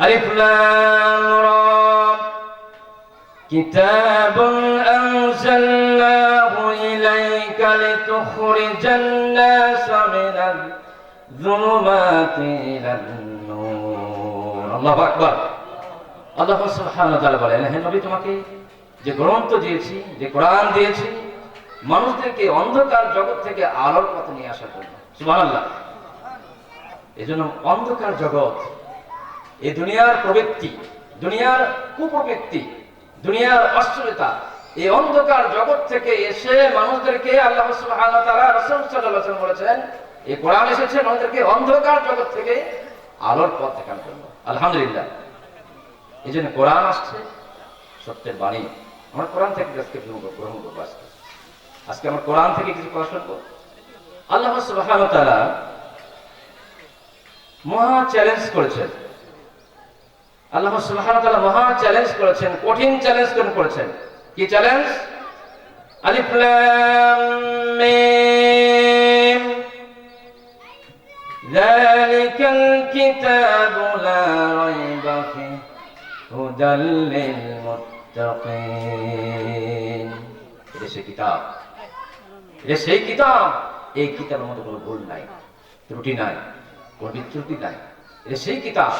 ألف لام را كتاب أنزلناه إليك لتخرج الناس من الظلمات إلى النور الله أكبر আল্লাহ সুবহানাহু ওয়া তাআলা বলেন হে নবী তোমাকে যে গ্রন্থ দিয়েছি যে কোরআন দিয়েছি মানুষদেরকে অন্ধকার জগৎ থেকে আলোর পথে নিয়ে আসার জন্য সুবহানাল্লাহ এজন্য অন্ধকার জগৎ এই দুনিয়ার প্রবৃত্তি, দুনিয়ার কুপ্রবৃত্তি, দুনিয়ার অশ্লীলতা এই অন্ধকার জগৎ থেকে এসে মানুষদেরকে আল্লাহ রাসূল বলেছেন এই কোরআন এসেছে মানুষদেরকে অন্ধকার জগৎ থেকে আলোর পথ দেখানোর জন্য। আলহামদুলিল্লাহ। এই জন্য কোরআন আসছে, সত্যের বাণী। আমরা কোরআন থেকে আজকে গ্রহণ করব আজকে। আজকে আমরা কোরআন থেকে কিছু কথা শুনব আল্লাহ তাআলা মহা চ্যালেঞ্জ করেছেন। আল্লাহ সুবহান তাআলা মহা চ্যালেঞ্জ করেছেন, কঠিন চ্যালেঞ্জ করেছেন। কি চ্যালেঞ্জ আলিফ লাম মিম। যালিকাল কিতাবু লা রাইবা ফিহি হুদাল লিল মুত্তাকিন। এটা সেই কিতাব। এটা সেই কিতাব। এই কিতাবের মধ্যে কোনো ভুল নাই। ত্রুটি নাই। কোনো বিচ্যুতি নাই। এটা সেই কিতাব।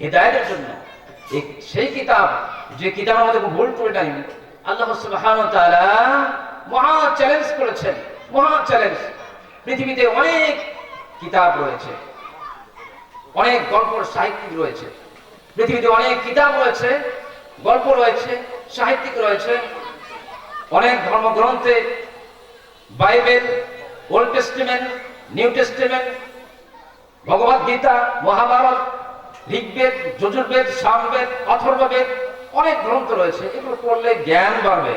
হেদায়তের জন্য। সেই কিতাব, যে মধ্যে কোনো ভুল ত্রুটি নাই, আল্লাহ সুবহানাহু ওয়া তাআলা মহা চ্যালেঞ্জ করেছেন, মহা চ্যালেঞ্জ পৃথিবীতে অনেক কিতাব রয়েছে, অনেক গল্প সাহিত্যিক রয়েছে। পৃথিবীতে অনেক কিতাব রয়েছে, গল্প রয়েছে, সাহিত্যিক রয়েছে, অনেক ধর্মগ্রন্থে, Bible, old testament new testament Bhagavad Gita Mahabharata Rigveda, Yajurveda, Samaveda, Atharvaveda অনেক গ্রন্থ রয়েছে। এগুলো পড়লে জ্ঞান বাড়বে।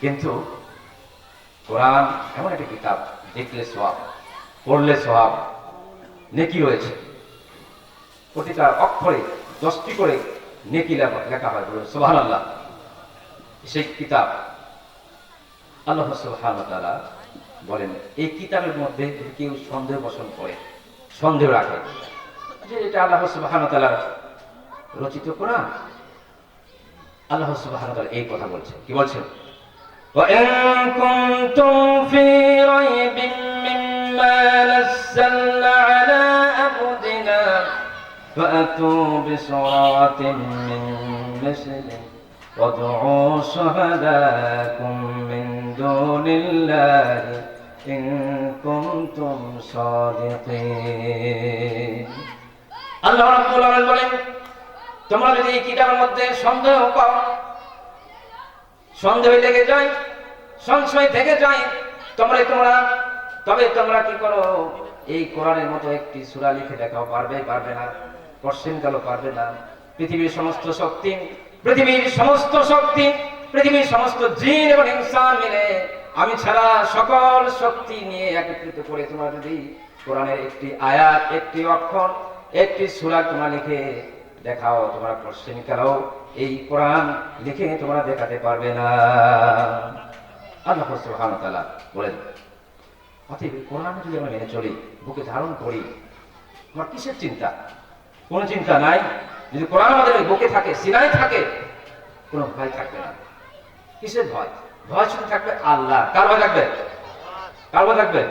কিন্তু কোরআন এমন একটা কিতাব, দেখলে সব পড়লে সব নেকি রয়েছে। প্রতিটা অক্ষরে দশটি করে নেকি লেখা হয় বলে সোহান আল্লাহ সেই কিতাব আল্লাহ সোহান তারা বলেন, এই কিতাবের মধ্যে যদি কেউ সন্দেহ পোষণ করে, সন্দেহ রাখে যে এটা আল্লাহ সুবাহান তালার রচিত কোরআন আল্লাহ সুবাহান তালা এই কথা বলছেন কি বলছেন وإن كنتم في ريب مما نزلنا على عبدنا فأتوا بسورة من مثله وادعوا شهداءكم من دون الله إن كنتم صادقين আল্লাহ রাব্বুল আলামিন বলেন, তোমরা যদি এই কিতাবের মধ্যে সন্দেহ পাও, সন্দেহ লেগে যায়, সংশয় থেকে যায় তোমরা তোমরা, তবে তোমরা কি করো এই কোরআনের মতো একটি সূরা লিখে দেখাও, পারবে পারবে না কোশ্চেন গেল পারবে না, পৃথিবীর সমস্ত শক্তি, পৃথিবীর সমস্ত শক্তি, পৃথিবীর সমস্ত জিন এবং ইনসান মিলে আমি ছাড়া সকল শক্তি নিয়ে একত্রিত করে তোমরা যদি কোরআনের একটি আয়াত, একটি অক্ষর একটি সুরা তোমরা লিখে দেখাও, তোমরা কোশ্চেন গেল এই কোরআন লিখে তোমরা দেখাতে পারবে না। আল্লাহ সুবহানাহু ওয়া তাআলা বলেন, অতএব কোরআন যদি আমরা মেনে চলি, বুকে ধারণ করি, আমার কিসের চিন্তা? কোনো চিন্তা নাই। যদি কোরআন আমাদের বুকে থাকে, সিনায় থাকে, কোনো ভয় থাকবে না। কিসের ভয়? ভয় শুধু থাকবে আল্লাহ। কার ভয় থাকবে? কার ভয় থাকবে?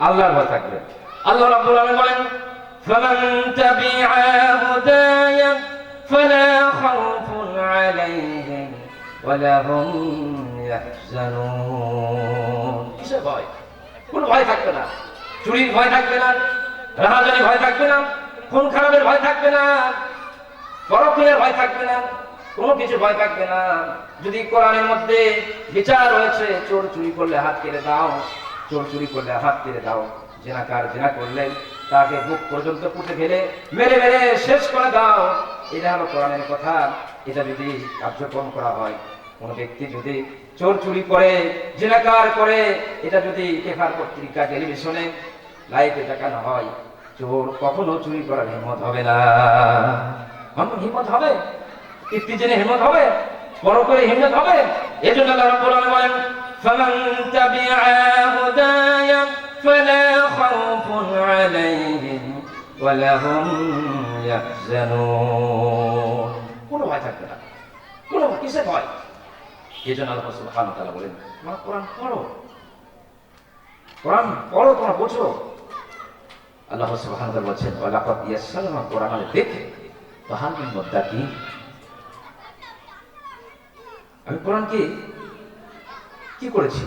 আল্লাহর ভয় থাকবে। আল্লাহ রাব্বুল আলামিন বলেন فمن تبع هداي فلا خوف عليهم ولا هم يحزنون কিসের ভয় কোনো ভয় থাকবে না চুরির ভয় থাকবে না রাহাজানি ভয় থাকবে না খুন খারাপের ভয় থাকবে না পরকিয়ার ভয় থাকবে না কোনো কিছু ভয় থাকবে না যদি কোরআনের মধ্যে বিচার রয়েছে চোর চুরি করলে হাত কেটে দাও চোর চুরি করলে হাত কেটে দাও জেনাকার জেনা করলে তাকে বুক পর্যন্ত পুঁতে ফেলে, মেরে মেরে শেষ করে দাও। এটা হলো কোরআনের কথা, এটা যদি কার্যক্রম করা হয়, কোন ব্যক্তি যদি চোর চুরি করে, জেনাকার করে, এটা যদি পেপার পত্রিকা, টেলিভিশনে লাইভে দেখানো হয়, চোর কখনো চুরি করার হিম্মত হবে না। হিম্মত হবে? কীর্তি জেনে হিম্মত হবে? বড় করে হিম্মত হবে? এই জন্য আল্লাহ রাব্বুল বলেন, ফামান তাবিআ হুদায়া ফালা খাউফুন আলাইহিম ওয়ালা হুম يحزنون কোনো ভয় থাকবে না কোনো কিসে ভয় এই জন্য আল্লাহ সুবহানাহু ওয়া তাআলা বলেন তোমরা কোরআন পড়ো কোরআন পড়ো তোমরা বোঝো আল্লাহ সুবহানাহু ওয়া তাআলা বলছেন ওয়ালাকাদ ইয়াসসারনা কোরআন দেখে ফাহাল মিন মুদ্দাকির আমি কোরআনকে কি করেছি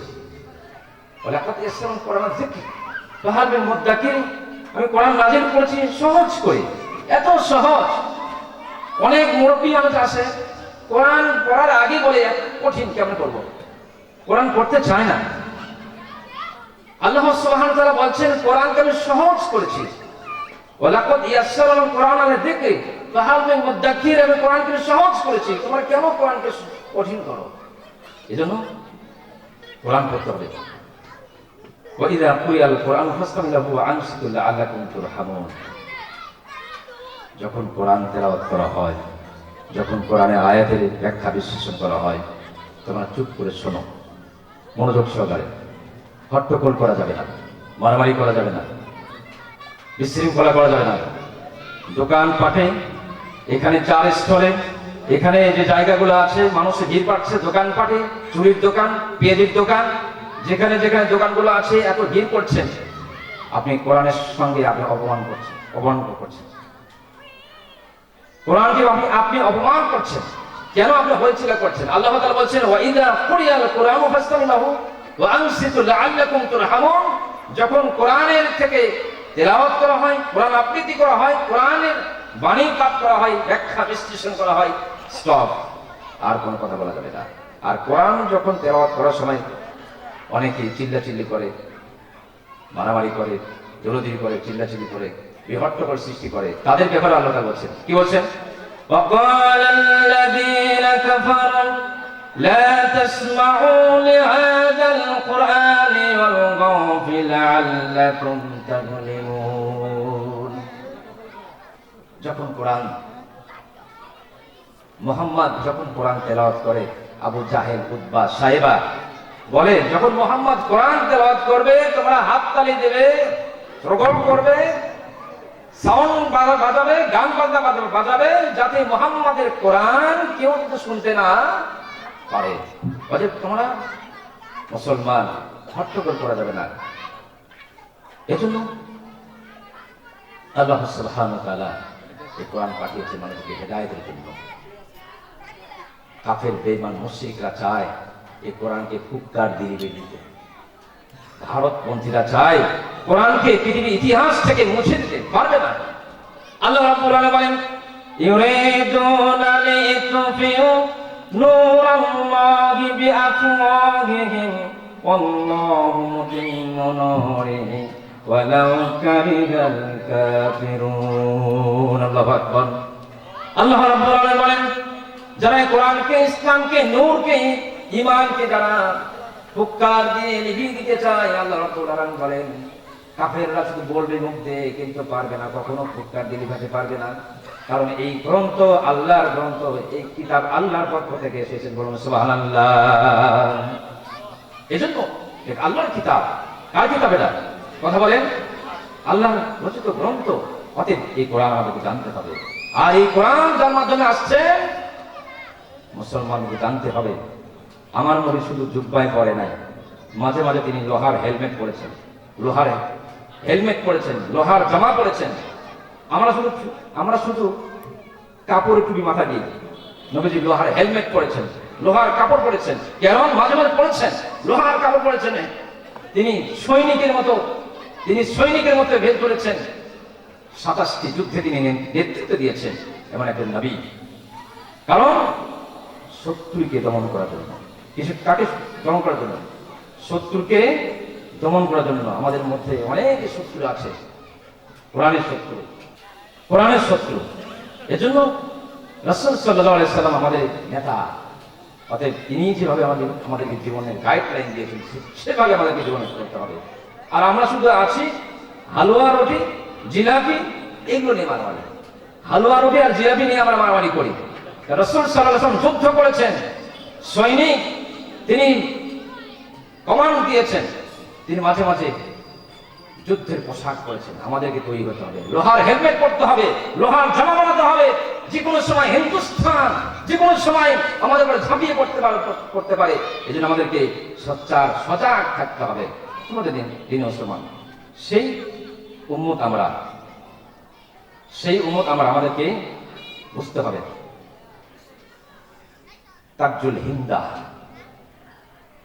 ওয়ালাকাদ ইয়াসসারনা কোরআন দেখে মিন মুদ্দাকির আমি কোরআন নাজিল করেছি সহজ করে এত সহজ। অনেক মুরব্বী মানুষ আসে কোরআন পড়ার আগে বলে কঠিন কেমন করব কোরআন পড়তে চায় না। আল্লাহ ওয়া তাআলা বলছেন, কোরআনকে আমি সহজ করেছি। ওয়ালাকাদ ইয়াসসারনা কোরআন আমি দেখে মিন মুদ্দাকির আমি কোরআনকে সহজ করেছি। তোমরা কেন কোরআনকে কঠিন করো? এজন্য কোরআন পড়তে হবে। وإذا قرئ القرآن فاستمعوا له وأنصتوا لعلكم ترحمون যখন কোরআন তেলাওয়াত করা হয় যখন কোরআনের আয়াতের ব্যাখ্যা বিশ্লেষণ করা হয় তোমরা চুপ করে শোনো মনোযোগ সহকারে হট্টগোল করা যাবে না মারামারি করা যাবে না বিশৃঙ্খলা করা যাবে না দোকান পাঠে এখানে চার স্থলে এখানে যে জায়গাগুলো আছে মানুষের ভিড় পাচ্ছে দোকান পাঠে চুরির দোকান পেঁয়াজির দোকান যেখানে যেখানে দোকানগুলো আছে, এত ভিড় করছেন আপনি কোরআনের সঙ্গে আপনি অপমান করছেন অবমাননা করছেন। কোরআনকে আপনি আপনি অপমান করছেন। কেন আপনি হয়েছিল করছেন? আল্লাহ তাআলা বলছেন, ওয়া ইযা কুরিয়াল কুরআনু ফাসতামিনু ওয়া আনসিতু লাআল্লাকুম তুরহামুন। যখন কোরআনের থেকে তেলাওয়াত করা হয়, কোরআন আবৃত্তি করা হয়, কোরআনের বাণী পাঠ করা হয়, ব্যাখ্যা বিশ্লেষণ করা হয়, স্টপ। আর কোনো কথা বলা যাবে না। আর কোরআন যখন তেলাওয়াত করার সময় অনেকে চিল্লাচিল্লি করে মারামারি করে জোরদির করে চিল্লাচিল্লি করে বিহট্টকর সৃষ্টি করে তাদের ব্যাপারে আল্লাহ তাআলা বলছেন কি বলছেন وقال الذين كفروا لا تسمعوا لهذا القرآن والغوا فيه لعلكم تغلبون যখন কোরআন মোহাম্মদ যখন কোরআন তেলাওয়াত করে আবু জাহেল উদ্বা সাহেবা বলে, যখন মোহাম্মদ কোরআন তেলাওয়াত করবে, তোমরা হাততালি দেবে স্লোগান করবে সাউন্ড বাজাবে, গান বাজনা বাজাবে বাজাবে, যাতে মোহাম্মদের কোরআন কেউ যাতে শুনতে না পারে। তোমরা মুসলমান, হট্টগোল করা যাবে না। এজন্য আল্লাহ সুবহানাহু তাআলা এই কোরআন পাঠিয়েছে মানুষকে হেদায়েতের জন্য। কাফের, বেঈমান, মুশরিকরা চায় এই কোরআনকে ফুৎকার দিয়ে দিতে। ভারতপন্থীরা চায় কোরআনকে পৃথিবীর ইতিহাস থেকে মুছে দিতে, পারবে না। আল্লাহ রাব্বুল আলামিন বলেন ইউরিদুনা নূরাল্লাহি বিআফওয়াহিহিম, ওয়াল্লাহু মুতিম্মু নূরিহি ওয়ালাউ কারিহাল কাফিরুন। আল্লাহু আকবার। আল্লাহ রাব্বুল আলামিন বলেন, যারা কোরআনকে, ইসলামকে, নূরকে ঈমানকে যারা ফুৎকার দিয়ে লিখিয়ে দিতে চায়, আল্লাহ রাব্বুল আলামিন বলেন, কাফেররা শুধু বলবে মুখ দিয়ে, কিন্তু পারবে না, কখনো ফুৎকার দিয়ে লিখাতে পারবে না। কারণ এই গ্রন্থ আল্লাহর গ্রন্থ, এই কিতাব আল্লাহর পক্ষ থেকে এসেছে বলুন, সুবহানাল্লাহ। এজন্য আল্লাহর কিতাব। কার কিতাব এটা? কথা বলেন। আল্লাহর রচিত গ্রন্থ। অতএব এই কোরআন আমাদেরকে জানতে হবে। আর এই কোরআন যার মাধ্যমে আসছে, মুসলমানকে জানতে হবে। আমার নবী শুধু জুব্বাই পরে নাই। মাঝে মাঝে তিনি লোহার হেলমেট পরেছেন। লোহার হেলমেট পরেছেন, লোহার জামা পরেছেন। আমরা শুধু আমরা শুধু কাপড় টুপি মাথা দিয়ে নবীজি লোহার হেলমেট পরেছেন, লোহার কাপড় পরেছেন কেন মাঝে মাঝে পরেছেন, লোহার কাপড় পরেছেন। তিনি সৈনিকের মতো, তিনি সৈনিকের মতো ভেদ করেছেন। সাতাশটি যুদ্ধে তিনি নেতৃত্ব দিয়েছেন এমন একজন নবী। কারণ শত্রুকে দমন করার জন্য। কিছু কাকে দমন করার জন্য? শত্রুকে দমন করার জন্য আমাদের মধ্যে অনেক শত্রু আছে। কোরআনের শত্রু। কোরআনের শত্রু। এজন্য রসুল সাল্লাহ সাল্লাম আমাদের নেতা। অতএব তিনি যেভাবে আমাদের, আমাদেরকে জীবনের গাইডলাইন দিয়েছেন সেভাবে আমাদেরকে জীবনে করতে হবে। আর আমরা শুধু আছি হালুয়া রুটি, জিলাপি, এগুলো নিয়ে মারামারি। হালুয়া রুটি আর জিলাপি নিয়ে আমরা মারামারি করি। রসুল সাল্লাম যুদ্ধ করেছেন। সৈনিক তিনি কমান্ড দিয়েছেন। তিনি মাঝে মাঝে যুদ্ধের পোশাক পরেছেন। আমাদেরকে তৈরি হতে হবে। লোহার হেলমেট পরতে হবে। লোহার জামা বানাতে হবে। যে কোনো সময় হিন্দুস্থান, যে কোনো সময় আমাদের উপরে ঝাঁপিয়ে পড়তে পারে করতে পারে। এই জন্য আমাদেরকে সচ্চার সজাগ থাকতে হবে। তোমাদের দিন দিন মুসলমান। সেই উম্মত আমরা, সেই উম্মত আমরা আমাদেরকে বুঝতে হবে। তাকজুল হিন্দা।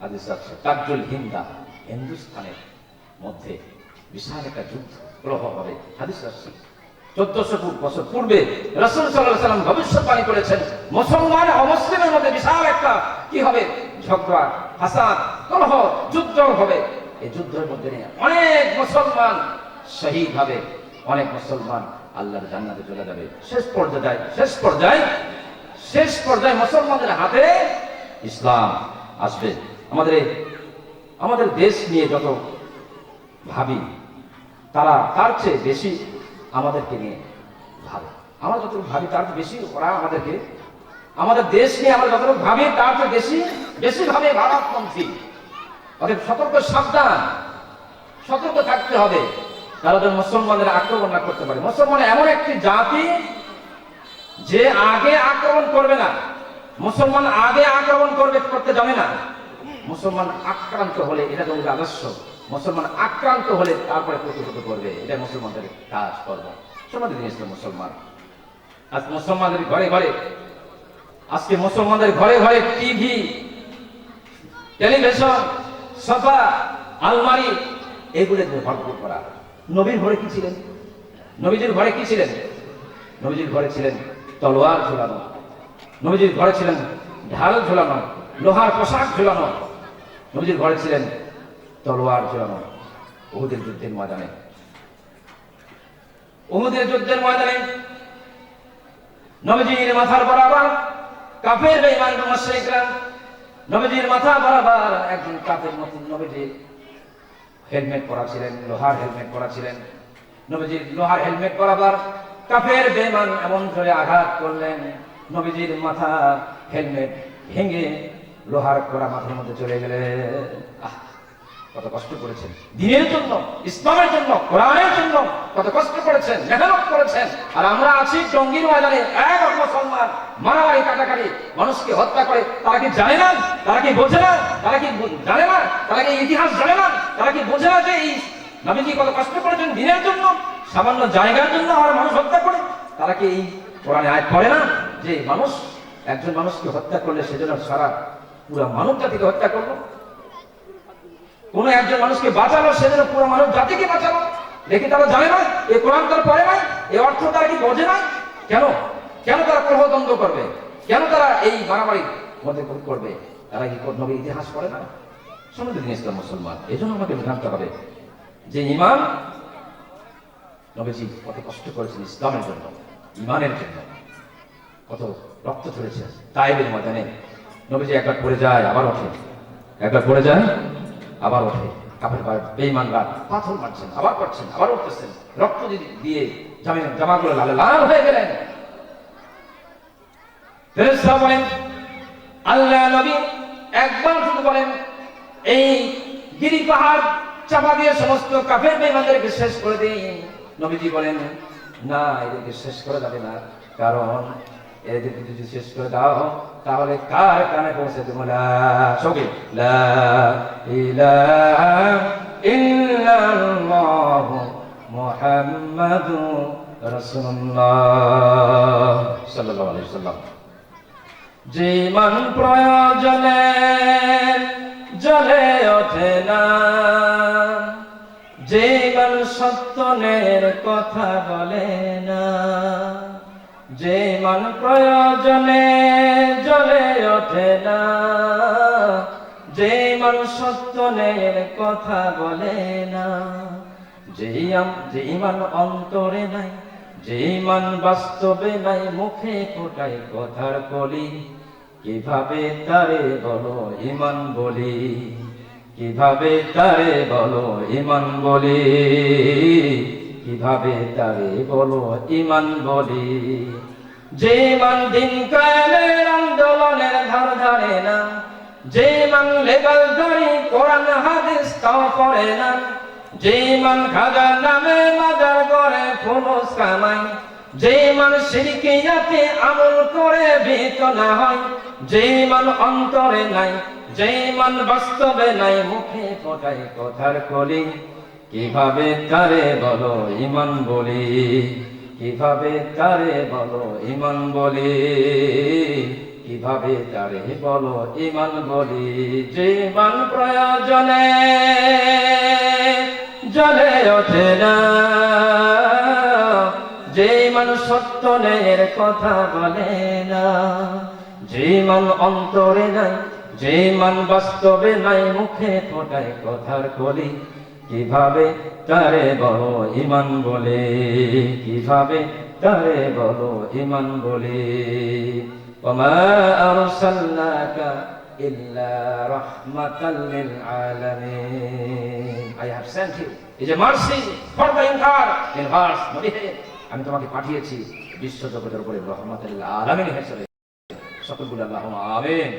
হাদিস আছে। তাকজুল হিন্দা হিন্দুস্তানের মধ্যে বিশাল একটা যুদ্ধ প্রহ হবে। হাদিস আছে। চোদ্দশো বছর পূর্বে রসুল সাল্লাহ সাল্লাম ভবিষ্যৎবাণী করেছেন, মুসলমান অমুসলিমের মধ্যে বিশাল একটা কি হবে? ঝগড়া হাসাদ কলহ যুদ্ধ হবে। এই যুদ্ধের মধ্যে নিয়ে অনেক মুসলমান শহীদ হবে। অনেক মুসলমান আল্লাহর জান্নাতে চলে যাবে। শেষ পর্যায়ে শেষ পর্যায়ে শেষ পর্যায়ে মুসলমানদের হাতে ইসলাম আসবে। আমাদের আমাদের দেশ নিয়ে যত ভাবি, তারা তার চেয়ে বেশি আমাদেরকে নিয়ে ভাবে। আমরা যতটুকু ভাবি, তার বেশি ওরা আমাদেরকে, আমাদের দেশ নিয়ে আমরা যতটুকু ভাবি, তার চেয়ে বেশি বেশি ভাবে ভারতপন্থী অতএব সতর্ক সাবধান, সতর্ক থাকতে হবে। তারা যেন মুসলমানদের আক্রমণ না করতে পারে। মুসলমান এমন একটি জাতি যে আগে আক্রমণ করবে না। মুসলমান আগে আক্রমণ করবে, করতে জানে না। মুসলমান আক্রান্ত হলে এটা তোমাদের আদর্শ। মুসলমান আক্রান্ত হলে তারপরে প্রতিহত করবে। এটা মুসলমানদের কাজ করব সমাজের জিনিস মুসলমান। আজ মুসলমানদের ঘরে ঘরে, আজকে মুসলমানদের ঘরে ঘরে টিভি, টেলিভিশন, সোফা, আলমারি, এগুলো ভরপুর করা। নবীর ঘরে কি ছিলেন? নবীজির ঘরে কি ছিলেন? নবীজির ঘরে ছিলেন তলোয়ার ঝুলানো। নবীজির ঘরে ছিলেন ঢাল ঝুলানো, লোহার পোশাক ঝুলানো। নবীজির ঘরে ছিলেন তলোয়ার ঝুলানো উহুদের যুদ্ধের ময়দানে। উহুদের যুদ্ধের ময়দানে নবীজির মাথার বরাবর কাফের বেঈমান মুশরিকরা নবীজির মাথা বরাবর একজন কাফের মতন নবীজির হেলমেট পরা ছিলেন, লোহার হেলমেট পরা ছিলেন। নবীজির লোহার হেলমেট বরাবর কাফের বেমান এমন করে আঘাত করলেন, নবীজির মাথা হেলমেট ভেঙে লোহার করা মাথার মধ্যে চলে গেলে। কত কষ্ট করেছেন। দিনের জন্য, ইসলামের জন্য, কোরআনের জন্য কত কষ্ট করেছেন, মেহনত করেছেন। আর আমরা আছি টঙ্গির ময়দানে, এক মুসলমান মারামারি কাটাকাটি, মানুষকে হত্যা করে। তারা কি জানে না? তারা কি বোঝে না? তারা কি জানে না? তারা কি ইতিহাস জানে না? তারা কি বোঝে না যে এই নবীজি কত কষ্ট করেছেন দিনের জন্য, সামান্য জায়গার জন্য আমার মানুষ হত্যা করে? তারা কি এই কোরআনে আয় করে না যে মানুষ, একজন মানুষকে হত্যা করলে সেজন্য সারা পুরো মানব জাতিকে হত্যা করল। কোন একজন মানুষকে বাঁচালো, সেজন্য পুরো মানব জাতিকে বাঁচালো। দেখি তারা জানে না, এ কোরআন তারা পড়ে নাই এ অর্থ তারা কি বোঝে না? কেন? কেন তারা প্রহদ্বন্দ্ব করবে? কেন তারা এই মারামারির মধ্যে করবে? তারা কি নবী ইতিহাস পড়ে না? দিন ইসলাম মুসলমান এই জন্য আমাকে জানতে হবে যে ইমান নবীজি কত কষ্ট করেছেন ইসলামের জন্য, ইমানের জন্য। কত রক্ত ঝরেছে, তাইবের ময়দানে নবীজি একবার পড়ে যায়, আবার ওঠে। একবার পড়ে যায়, আবার ওঠে। কাপড় বেইমানরা পাথর মারছেন, আবার করছেন, আবার উঠতেছেন। রক্ত দিয়ে জামে জামাগুলো লাল লাল হয়ে গেলেন। ফেরেশতা বলেন, আল্লাহ নবী একবার শুধু বলেন, এই গিরি পাহাড় চাপা দিয়ে সমস্ত কাফের বেইমানদেরকে শেষ করে দিই নবীজি বলেন, না, এদেরকে শেষ করে যাবে না। কারণ এদেরকে যদি শেষ করে দাও, তাহলে কার কানে পৌঁছে দেবো? না লা ইলাহা ইল্লাল্লাহু মুহাম্মাদুর প্রয়োজনে জলে ওঠে না। মান সত্যনের কথা বলে না। যে মান প্রয়োজনে জলে ওঠে না, যে মান সত্যনের কথা বলে না, যে যে ইমান অন্তরে নাই, যে ইমান বাস্তবে নাই, মুখে ফোটাই কথার কলি। কীভাবে তারে বলো ইমান বলি? কীভাবে তারে বলো ইমান বলি? কীভাবে তারে বলো, ইমান বলি। যে মান দিন কায়েমের আন্দোলনের ধার ধারে না যে মান লেবাল দাড়ি কোরআন হাদিস তাও পড়ে না যে মান খাজা নামে মাজার করে ফুলুস কামাই যে মান সিরকিয়াতে আমল করে ভীত না হয় যে মান অন্তরে নাই যে মান বাস্তবে নাই, মুখে ফোটাই কথার কলি। কীভাবে কারে বলো ইমান বলি? কীভাবে কারে বলো ইমান বলি? কীভাবে তারে বলো ইমান বলি? মান প্রয়োজনে, জলে ওঠে না। যে মান সত্য ন্যায়ের কথা বলে না। যে মান অন্তরে নাই যে মান বাস্তবে নাই, মুখে ফোটায় কথার কলি। কিভাবে তারে বলো ইমান বলে কিভাবে তারে বলো ইমান বলে وما أرسلناك إلا رحمة للعالمين I have sent you is a mercy for the entire universe নবী হে, আমি তোমাকে পাঠিয়েছি বিশ্ব জগতের উপরে রহমতুল্লাহ আলামিন হিসেবে সকলগুলো আল্লাহ আমিন